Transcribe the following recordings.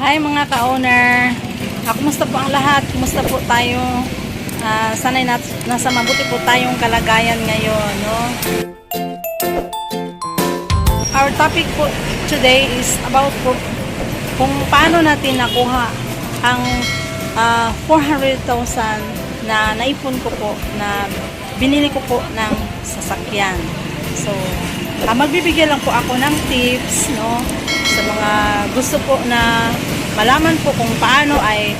Hi mga ka-owner. Ah, kumusta po ang lahat? Kumusta po tayo? Ah, sana'y nat- nasa mabuti po tayong kalagayan ngayon, no? Our topic po today is about po kung paano natin nakuha ang ah, 400,000 na naipon ko po na binili ko po ng sasakyan. So, ah, magbibigay lang po ako ng tips, no? Gusto po na malaman po kung paano ay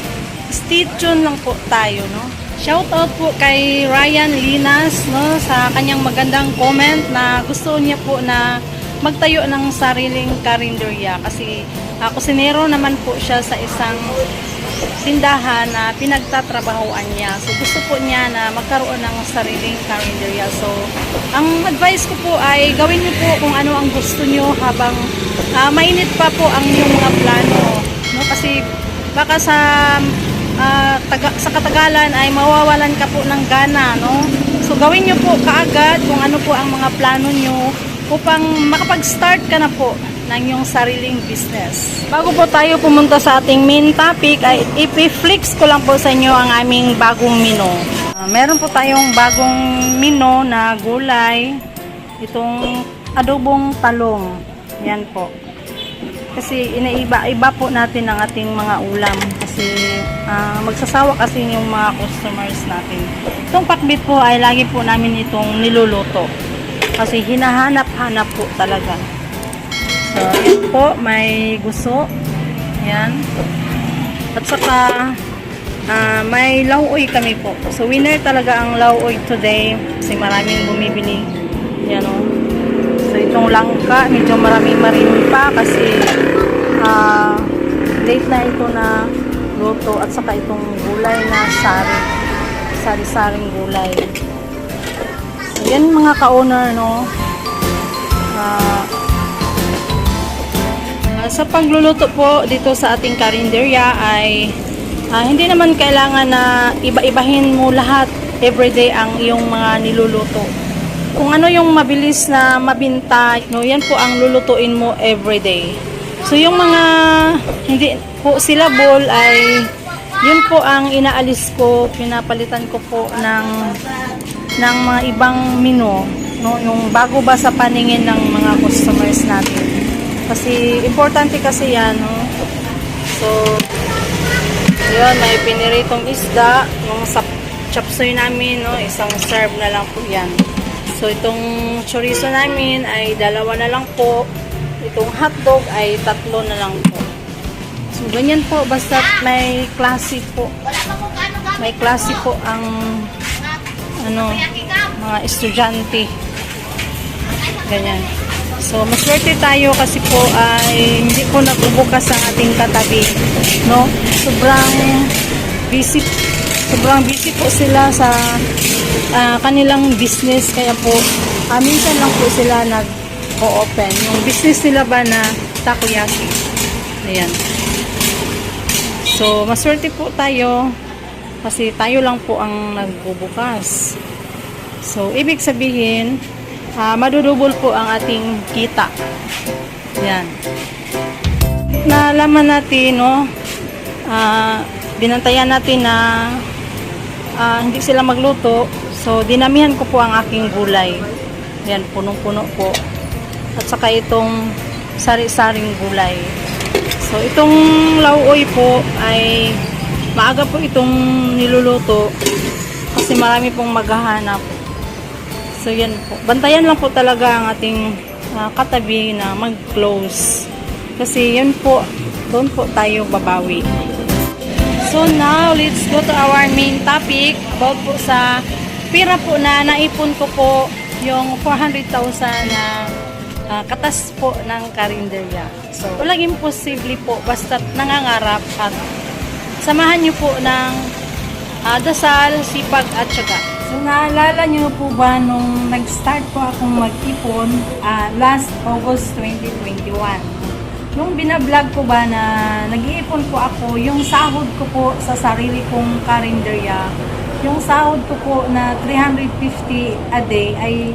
stay tuned lang po tayo, no? Shout out po kay Ryan Linas, no? Sa kanyang magandang comment na gusto niya po na magtayo ng sariling karinderya kasi uh, kusinero naman po siya sa isang tindahan na pinagtatrabahoan niya. So gusto po niya na magkaroon ng sariling karinderya. So ang advice ko po ay gawin niyo po kung ano ang gusto niyo habang ah, mainit pa po ang inyong mga plano. No? Kasi baka sa ah, taga- sa katagalan ay mawawalan ka po ng gana. No? So gawin niyo po kaagad kung ano po ang mga plano niyo upang makapag-start ka na po ng iyong sariling business. Bago po tayo pumunta sa ating main topic, ay ipiflix ko lang po sa inyo ang aming bagong menu. Ah, meron po tayong bagong menu na gulay, itong adobong talong. Yan po. Kasi inaiba-iba po natin ang ating mga ulam kasi ah, magsasawa kasi yung mga customers natin. Itong pakbit po ay lagi po namin itong niluluto. Kasi hinahanap-hanap po talaga. So, yan po, may guso. Yan. At saka, ah, may lauoy kami po. So, winner talaga ang lauoy today. Kasi maraming bumibili. Yan o. So, itong langka, medyo maraming marin pa kasi ah, late na ito na luto. At saka itong gulay na sari. Sari-saring gulay. So, yan mga ka-owner, no? Sa pagluluto po dito sa ating karinderya ay ah, hindi naman kailangan na iba-ibahin mo lahat everyday ang iyong mga niluluto. Kung ano yung mabilis na mabinta, no, yan po ang lulutuin mo everyday. So yung mga hindi po syllable ay yun po ang inaalis ko, pinapalitan ko po ng ng mga ibang menu, no, yung bago ba sa paningin ng mga customers natin. Kasi, importante kasi yan, no? So, yun, may piniritong isda, yung sa chapsoy namin, no? Isang serve na lang po yan. So, itong chorizo namin ay dalawa na lang po. Itong hotdog ay tatlo na lang po. So, ganyan po, basta may klase po. May klase po ang ano, mga estudyante. Ganyan. So, maswerte tayo kasi po ay hindi po nagbubukas ang ating katabi. No? Sobrang busy sobrang busy po sila sa ah, kanilang business kaya po ah, minsan lang po sila nag-o-open. Yung business nila ba na takoyaki. Ayan. So, maswerte po tayo kasi tayo lang po ang nagbubukas. So, ibig sabihin, ah, madudubol po ang ating kita. Yan. Nalaman natin, no, ah, binantayan natin na ah, hindi sila magluto. So, dinamihan ko po ang aking gulay. Yan, punong-puno po. At saka itong sari-saring gulay. So, itong lauoy po ay maaga po itong niluluto kasi marami pong maghahanap. So, yan po. Bantayan lang po talaga ang ating ah, katabi na mag-close. Kasi yan po, doon po tayo babawi. So, now, let's go to our main topic about po sa pira po na naipon ko po yung 400,000 na ah, katas po ng karinderya. So, walang imposible po basta nangangarap at samahan niyo po ng ah, dasal, sipag at syaga. So, naalala niyo po ba nung nag-start po akong mag-ipon ah, last August 2021? Nung binablog ko ba na nag-iipon po ako, yung sahod ko po sa sarili kong karinderya, yung sahod ko po na 350 a day ay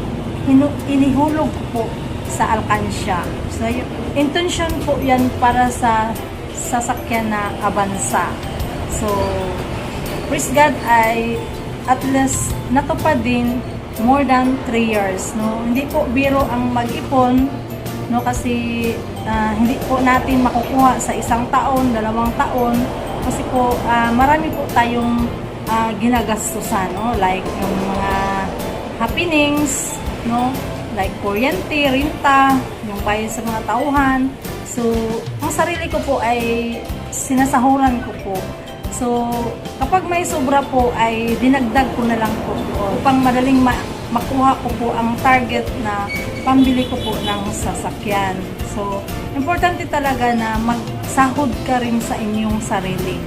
inihulog ko po sa alkansya. So, yung intention po yan para sa sasakyan na Avanza. So, praise God ay at least natupad din more than 3 years. No? Hindi po biro ang mag-ipon no kasi ah, hindi po natin makukuha sa isang taon, dalawang taon kasi po ah, marami po tayong ah, ginagastusan no like yung mga happenings no like kuryente, renta, yung bayad sa mga tauhan. So, ang sarili ko po ay sinasahuran ko po. So, kapag may sobra po ay dinagdag ko na lang po upang madaling ma- makuha ko po ang target na pambili ko po ng sasakyan. So, importante talaga na magsahod ka rin sa inyong sarili.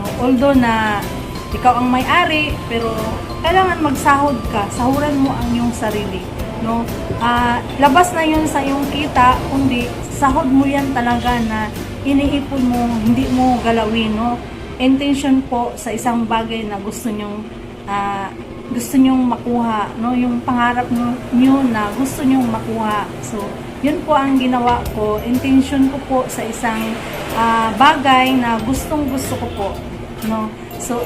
No? Although na ikaw ang may-ari, pero kailangan magsahod ka, sahuran mo ang iyong sarili. No? Ah, labas na yun sa iyong kita, kundi sahod mo yan talaga na iniipon mo, hindi mo galawin. No? Intention po sa isang bagay na gusto nyong ah, gusto nyong makuha, no? yung pangarap nyo na gusto nyong makuha. So, yun po ang ginawa ko. Intention ko po sa isang ah, bagay na gustong gusto ko po. No? So,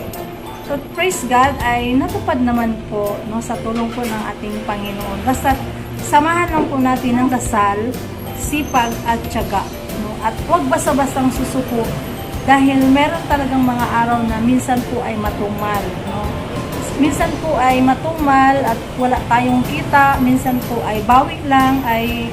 So, praise God ay natupad naman po no, sa tulong po ng ating Panginoon. Basta samahan lang po natin ng dasal, sipag at tiyaga. No? At huwag basta-bastang susuko dahil meron talagang mga araw na minsan po ay matumal. No? Minsan po ay matumal at wala tayong kita. Minsan po ay bawi lang, ay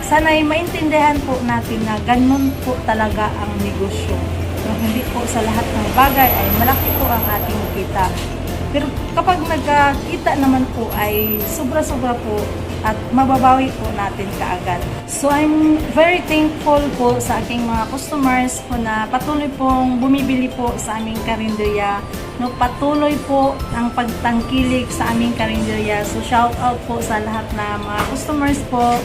sana'y maintindihan po natin na ganun po talaga ang negosyo. No, hindi po sa lahat ng bagay ay malaki po ang ating kita. Pero kapag nagkakita naman po ay sobra-sobra po at mababawi po natin kaagad. So I'm very thankful po sa aking mga customers po na patuloy pong bumibili po sa aming karinderya. No, patuloy po ang pagtangkilik sa aming karinderya. So shout out po sa lahat na mga customers po.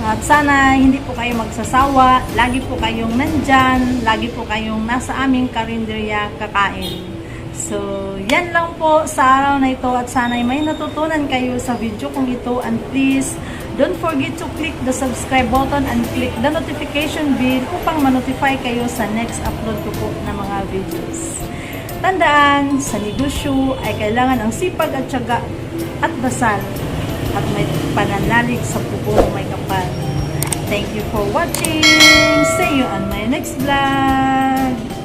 At sana hindi po kayo magsasawa, lagi po kayong nandyan, lagi po kayong nasa aming karinderya kakain. So, yan lang po sa araw na ito at sana ay may natutunan kayo sa video kong ito and please don't forget to click the subscribe button and click the notification bell upang ma-notify kayo sa next upload ko po ng mga videos. Tandaan, sa negosyo ay kailangan ang sipag at tiyaga at dasal at may pananalig sa pupo may kapal. Thank you for watching. See you on my next vlog.